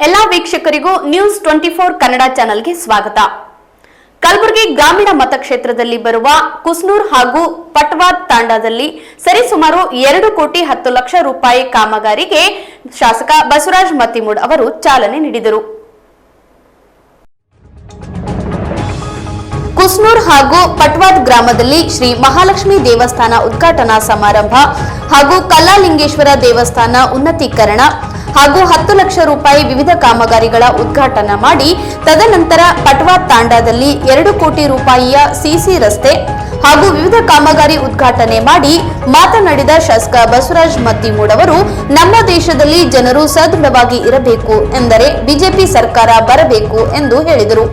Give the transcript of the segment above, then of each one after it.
ಎಲ್ಲಾ ವೀಕ್ಷಕರಿಗೂ news twenty four Kannada ಚಾನೆಲ್ಗೆ ಸ್ವಾಗತ. ಕಲಬುರಗಿ ಗ್ರಾಮೀಣ ಮತಕ್ಷೇತ್ರದಲ್ಲಿ ಬರುವ ಕುಸ್ನೂರ್ ಹಾಗೂ ಪಟ್ವಾದ್ ತಾಂಡಾದಲ್ಲಿ ಸರಿಸುಮಾರು ಎರಡು ಕೋಟಿ ಹತ್ತು ಲಕ್ಷ ರೂಪಾಯಿ ಕಾಮಗಾರಿಗೆ ಶಾಸಕ ಬಸವರಾಜ್ ಮತ್ತಿಮೂಡ್ ಅವರು ಚಾಲನೆ ನೀಡಿದರು. ಕುಸ್ನೂರ್ ಹಾಗೂ ಪಟ್ವಾದ್ ಗ್ರಾಮದಲ್ಲಿ ಶ್ರೀ ಮಹಾಲಕ್ಷ್ಮಿ ದೇವಸ್ಥಾನ ಉದ್ಘಾಟನಾ ಸಮಾರಂಭ ಹಾಗೂ ಕಲ್ಲಾಲಿಂಗೇಶ್ವರ ದೇವಸ್ಥಾನ ಉನ್ನತೀಕರಣ ಹಾಗೂ ಹತ್ತು ಲಕ್ಷ ರೂಪಾಯಿ ವಿವಿಧ ಕಾಮಗಾರಿಗಳ ಉದ್ಘಾಟನಾ ಮಾಡಿ, ತದನಂತರ ಪಟ್ವಾ ತಾಂಡಾದಲ್ಲಿ ಎರಡು ಕೋಟಿ ರೂಪಾಯಿಯ ಸಿಸಿ ರಸ್ತೆ ಹಾಗೂ ವಿವಿಧ ಕಾಮಗಾರಿ ಉದ್ಘಾಟನೆ ಮಾಡಿ ಮಾತನಾಡಿದ ಶಾಸಕ ಬಸವರಾಜ್ ಮತ್ತಿಮೂಡ್ ಅವರು, ನಮ್ಮ ದೇಶದಲ್ಲಿ ಜನರು ಸದೃಢವಾಗಿ ಇರಬೇಕು ಎಂದರೆ ಬಿಜೆಪಿ ಸರ್ಕಾರ ಬರಬೇಕು ಎಂದು ಹೇಳಿದರು.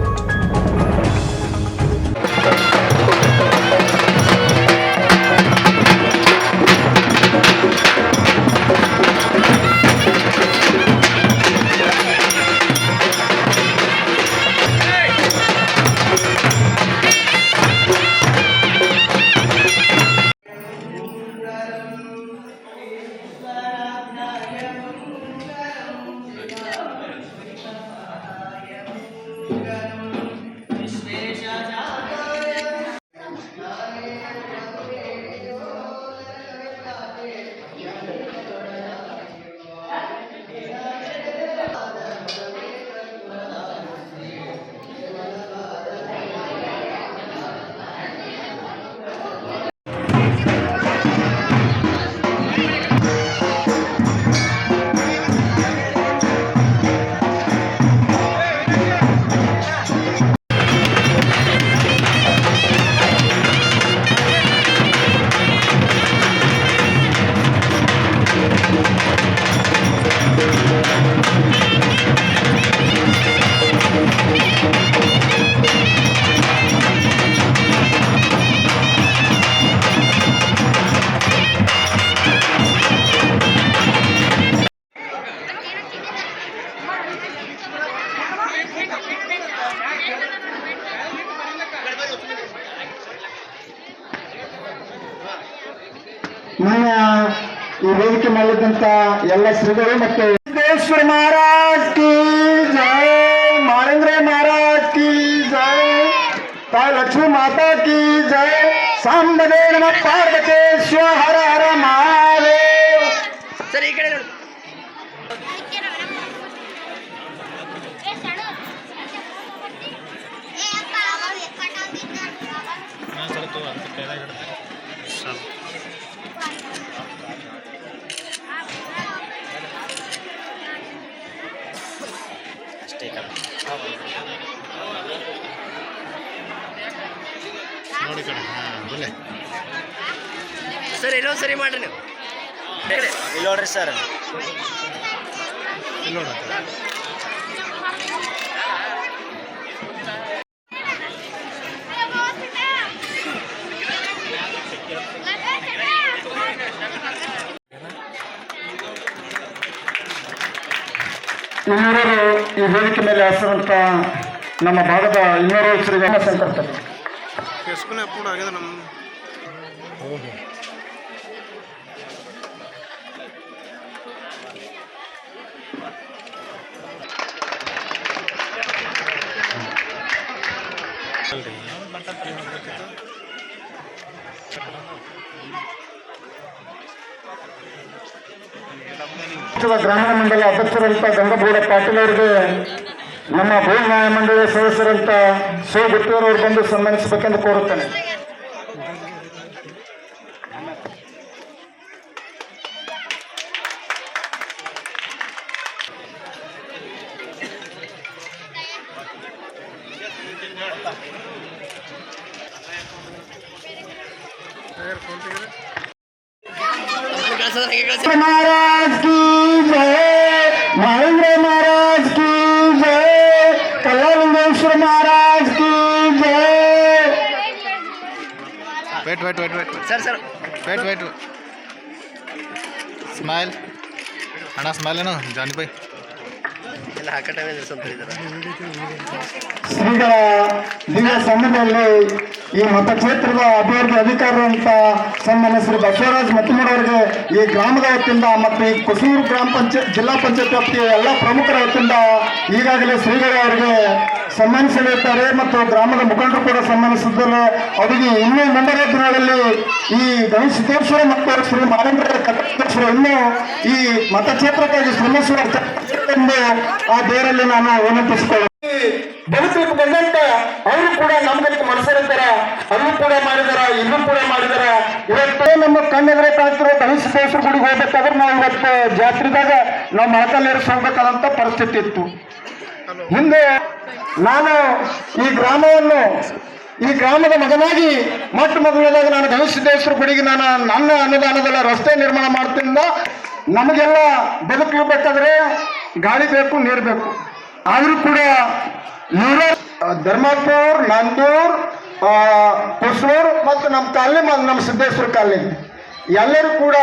ನನ್ನ ಈ ವೇದಿಕೆ ಮಾಡಿದಂತ ಎಲ್ಲ ಶ್ರೀಗಳು ಮತ್ತು ಸಿದ್ದೇಶ್ವರ ಮಹಾರಾಜ್ ಕಿ ಜಯ ಮಾಳೇಂದ್ರ ಮಹಾರಾಜ್ ಕಿ ಜಯ ತಾಯಿ ಲಕ್ಷ್ಮೀ ಮಾತಾ ಕಿ ಜಯ ಸಾಂಬದೇ ನಮ ಪಾರ್ವತೇಶ್ವರ ಹರ ಹರ ಮಹಾದೇವ್. ಸರಿ ಈ ಕಡೆ ನೋಡಿ ನೋಡಿ ಕಡೆ ಹಾಂ ಬಲ್ಲೆ ಸರ್ ಇನ್ನೊಂದು ಸರಿ ಮಾಡಿರಿ ನೀವು. ಇಲ್ಲಿ ನೋಡ್ರಿ ಸರ್. ಇಲ್ಲಿ ನೋಡ ಇನ್ನೂರು ಈ ವೇದಿಕೆ ಮೇಲೆ ಹೆಸರಂತ ನಮ್ಮ ಭಾಗದ ಇನ್ನೂರು ಶ್ರೀ ಸಂಕಲ್ಪ ಎಸ್ಕುನೆ ಪಕ್ಷದ ಗ್ರಾಮೀಣ ಮಂಡಲ ಅಧ್ಯಕ್ಷರಂತ ಗಂಗಬೂಡ ಪಾಟೀಲ್ ಅವರಿಗೆ, ನಮ್ಮ ಭೂ ನ್ಯಾಯ ಮಂಡಳಿಯ ಸದಸ್ಯರಂತ ಸೋ ಗುತ್ತಿಯವರವರು ಬಂದು ಸನ್ಮಾನಿಸಬೇಕೆಂದು ಕೋರುತ್ತೇನೆ ಕಳ್ಸಿ. महाराज की जय महेंद्र महाराज की जय कल्याणेश्वर महाराज की जय wait wait wait wait sir sir wait wait smile ಅಣ್ಣ ಸ್ಮೈಲ್ ಏನು ಜಾನಿ ಬಾಯ್ ಎಲ್ಲ ಆ ಕಡೆ ನಿಲ್ಸಂತಿದ್ದಾರೆ ಶ್ರೀಗಳ ದಿವ್ಯ ಸನ್ನಿಧಿಯಲ್ಲಿ ಈ ಮತಕ್ಷೇತ್ರದ ಅಭಿವೃದ್ಧಿ ಅಧಿಕಾರಿ ಅಂತ ಸನ್ಮಾನ್ಯ ಶ್ರೀ ಬಸವರಾಜ್ ಮತ್ತಿಮೂರವರಿಗೆ ಈ ಗ್ರಾಮದ ವತಿಯಿಂದ ಮತ್ತು ಈ ಕುಸೂರು ಗ್ರಾಮ ಪಂಚಾಯತ್ ಜಿಲ್ಲಾ ಪಂಚಾಯತ್ ವ್ಯಾಪ್ತಿಯ ಎಲ್ಲ ಪ್ರಮುಖರ ವತಿಯಿಂದ ಈಗಾಗಲೇ ಶ್ರೀಗಳ ಅವರಿಗೆ ಸನ್ಮಾನಿಸಲಿದ್ದಾರೆ ಮತ್ತು ಗ್ರಾಮದ ಮುಖಂಡರು ಕೂಡ ಸನ್ಮಾನಿಸಿದ್ದಾರೆ ಅವರಿಗೆ ಇನ್ನೂ ಮುಂಬರುವ ದಿನಗಳಲ್ಲಿ ಈ ಗಣೇಶ ಸಿದ್ದೇಶ್ವರ ಮತ್ತು ಶ್ರೀ ಮಾರೇಂದ್ರ ಕಟ್ಟೇಶ್ವರ ಇನ್ನೂ ಈ ಮತಕ್ಷೇತ್ರಕ್ಕಾಗಿ ಶ್ರಮಿಸುವ ಆ ದೇವರಲ್ಲಿ ನಾನು ವಿನಂತಿಸಿಕೊಳ್ಳುತ್ತೇನೆ. ಬದುಕಲಿಕ್ಕೆ ಬಂದಂತೆ ಅವರು ಕೂಡ ನಮ್ಗಂತ ಮನಸ್ಸಿರ್ತಾರ ಅವರು ಕೂಡ ಮಾಡಿದಾರ ಇಲ್ಲೂ ಕೂಡ ಮಾಡಿದಾರ. ಇವತ್ತು ನಮ್ಮ ಕಣ್ಣೆದ್ರೆ ಕಾಣ್ತಿರೋ ಗಣೇಶ ಗುಡಿಗೆ ಹೋಗ್ಬೇಕಾದ್ರೆ ನಾವು ಇವತ್ತು ಜಾತ್ರೆದಾಗ ನಾವು ಮಾತಲ್ಲಿ ಹೋಗ್ಬೇಕಾದಂತ ಪರಿಸ್ಥಿತಿ ಇತ್ತು. ಹಿಂದೆ ನಾನು ಈ ಗ್ರಾಮವನ್ನು, ಈ ಗ್ರಾಮದ ಮಗನಾಗಿ ಮೊಟ್ಟ ಮೊದಲನೇದಾಗ ನಾನು ಗಣೇಶ ಸಿದ್ದೇಶ್ವರ ಗುಡಿಗೆ ನಾನು ನನ್ನ ಅನುದಾನದಲ್ಲ ರಸ್ತೆ ನಿರ್ಮಾಣ ಮಾಡ್ತಿದ್ದ ನಮಗೆಲ್ಲ ಬದುಕಬೇಕಾದ್ರೆ ಗಾಳಿ ಬೇಕು, ನೀರು ಬೇಕು. ಆದರೂ ಕೂಡ ಇವರ ಧರ್ಮಪುರ್, ನಂದೂರ್ ಕುಸೂರ್ ಮತ್ತು ನಮ್ಮ ಕಾಲನಿ ಮತ್ತು ನಮ್ಮ ಸಿದ್ದೇಶ್ವರ ಕಾಲನಿ. ಎಲ್ಲರೂ ಕೂಡ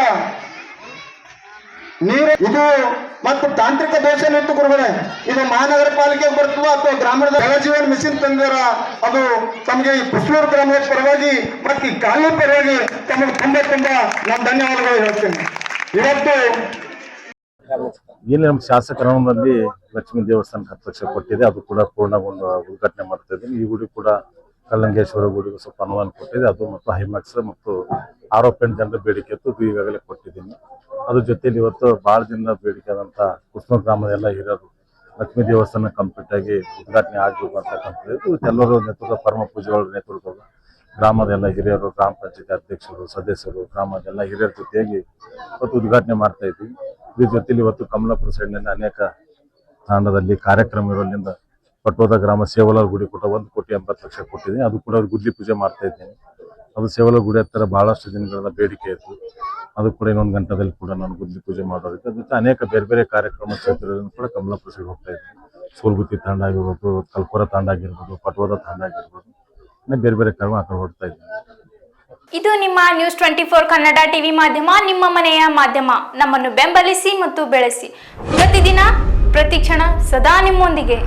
ನೀರು, ಇದು ಮತ್ತು ತಾಂತ್ರಿಕ ದೋಷ ಇತ್ತು ಗುರುಗಳೇ, ಇದು ಮಹಾನಗರ ಪಾಲಿಕೆಗೆ ಬರ್ತದ ಅಥವಾ ಗ್ರಾಮೀಣದ ಜಲಜೀವನ ಮಿಷನ್ ತಂದಿರ, ಅದು ತಮಗೆ ಈ ಕುಸ್ಲೂರು ಗ್ರಾಮದ ಪರವಾಗಿ ಮತ್ತು ಈ ಕಾಲನಿ ಪರವಾಗಿ ತಮಗೆ ತುಂಬಾ ತುಂಬಾ ನಾನು ಧನ್ಯವಾದಗಳು ಹೇಳ್ತೇನೆ. ಇವತ್ತು ಇಲ್ಲಿ ನಮ್ಮ ಶಾಸಕರಲ್ಲಿ ಲಕ್ಷ್ಮೀ ದೇವಸ್ಥಾನಕ್ಕೆ ಹತ್ತು ಕೊಟ್ಟಿದೆ. ಅದು ಕೂಡ ಪೂರ್ಣಗೊಂಡು ಉದ್ಘಾಟನೆ ಮಾಡ್ತಾ ಇದ್ದೀನಿ. ಈ ಗುಡಿ ಕೂಡ ಕಲ್ಲಂಗೇಶ್ವರ ಗುಡಿಗೂ ಸ್ವಲ್ಪ ಅನುದಾನ ಕೊಟ್ಟಿದೆ. ಅದು ಮತ್ತು ಹೈಮ್ಯಾಕ್ಸ್ ಮತ್ತು ಆರೋಪ ಜನರ ಬೇಡಿಕೆ ಇತ್ತು ಈಗಾಗಲೇ ಕೊಟ್ಟಿದ್ದೀನಿ. ಅದ್ರ ಜೊತೆಲಿ ಇವತ್ತು ಭಾಳ ದಿನದ ಬೇಡಿಕೆ ಆದಂಥ ಕೃಷ್ಣ ಗ್ರಾಮದ ಎಲ್ಲ ಹಿರಿಯರು ಲಕ್ಷ್ಮೀ ದೇವಸ್ಥಾನ ಕಂಪ್ಲೀಟ್ ಆಗಿ ಉದ್ಘಾಟನೆ ಆಗಬೇಕು ಅಂತಕ್ಕಂಥದ್ದು ಎಲ್ಲರೂ ನೇತೃತ್ವ, ಪರಮ ಪೂಜೆಗಳ ನೇತೃತ್ವದ ಗ್ರಾಮದ ಎಲ್ಲ ಹಿರಿಯರು, ಗ್ರಾಮ ಪಂಚಾಯತಿ ಅಧ್ಯಕ್ಷರು, ಸದಸ್ಯರು, ಗ್ರಾಮದ ಎಲ್ಲ ಹಿರಿಯರ ಜೊತೆಯಾಗಿ ಇವತ್ತು ಉದ್ಘಾಟನೆ ಮಾಡ್ತಾ ಇದ್ವಿ ಇದ್ರ ಇವತ್ತು ಕಮಲಾಪುರ ಸೈಡ್ನಿಂದ ಅನೇಕ ತಾಂಡದಲ್ಲಿ ಕಾರ್ಯಕ್ರಮ ಇರೋದ್ರಿಂದ ಪಟ್ಟೋದ ಗ್ರಾಮ ಸೇವಲರ್ ಗುಡಿ ಕೊಟ್ಟ ಒಂದು ಕೋಟಿ ಎಂಬತ್ತು ಲಕ್ಷ ಕೊಟ್ಟಿದ್ದೀನಿ ಅದು ಕೂಡ ಗುದ್ದಿ ಪೂಜೆ ಮಾಡ್ತಾ ಇದ್ದೀನಿ. ಅದು ಸೇವಲರ್ ಗುಡಿ ಹತ್ತಿರ ಬಹಳಷ್ಟು ದಿನಗಳ ಬೇಡಿಕೆ ಇತ್ತು. ಅದು ಕೂಡ ಇನ್ನೊಂದು ಗಂಟೆದಲ್ಲಿ ಕೂಡ ನಾನು ಗುದ್ಲಿ ಪೂಜೆ ಮಾಡೋದಕ್ಕೆ. ಜೊತೆ ಅನೇಕ ಬೇರೆ ಬೇರೆ ಕಾರ್ಯಕ್ರಮ ಕ್ಷೇತ್ರಗಳನ್ನು ಕೂಡ ಕಮಲಾಪುರ ಸೈಡ್ ಹೋಗ್ತಾ ಇದ್ದೀನಿ. ಸೋಲ್ಬುತ್ತಿ ತಾಂಡ ಆಗಿರ್ಬೋದು ಕಲ್ಪುರ ತಾಂಡ ಆಗಿರ್ಬೋದು, ಪಟ್ವದ ತಾಂಡ ಆಗಿರ್ಬೋದು, ಇನ್ನೂ ಬೇರೆ ಬೇರೆ ಕಾರ್ಯಕ್ರಮ ಆ ಹೊಡ್ತಾ ಇದ್ದೀನಿ. ಇದು ನಿಮ್ಮ news twenty four Kannada TV ಮಾಧ್ಯಮ, ನಿಮ್ಮ ಮನೆಯ ಮಾಧ್ಯಮ. ನಮ್ಮನ್ನು ಬೆಂಬಲಿಸಿ ಮತ್ತು ಬೆಳೆಸಿ. ಪ್ರತಿದಿನ ಪ್ರತಿಕ್ಷಣ ಸದಾ ನಿಮ್ಮೊಂದಿಗೆ.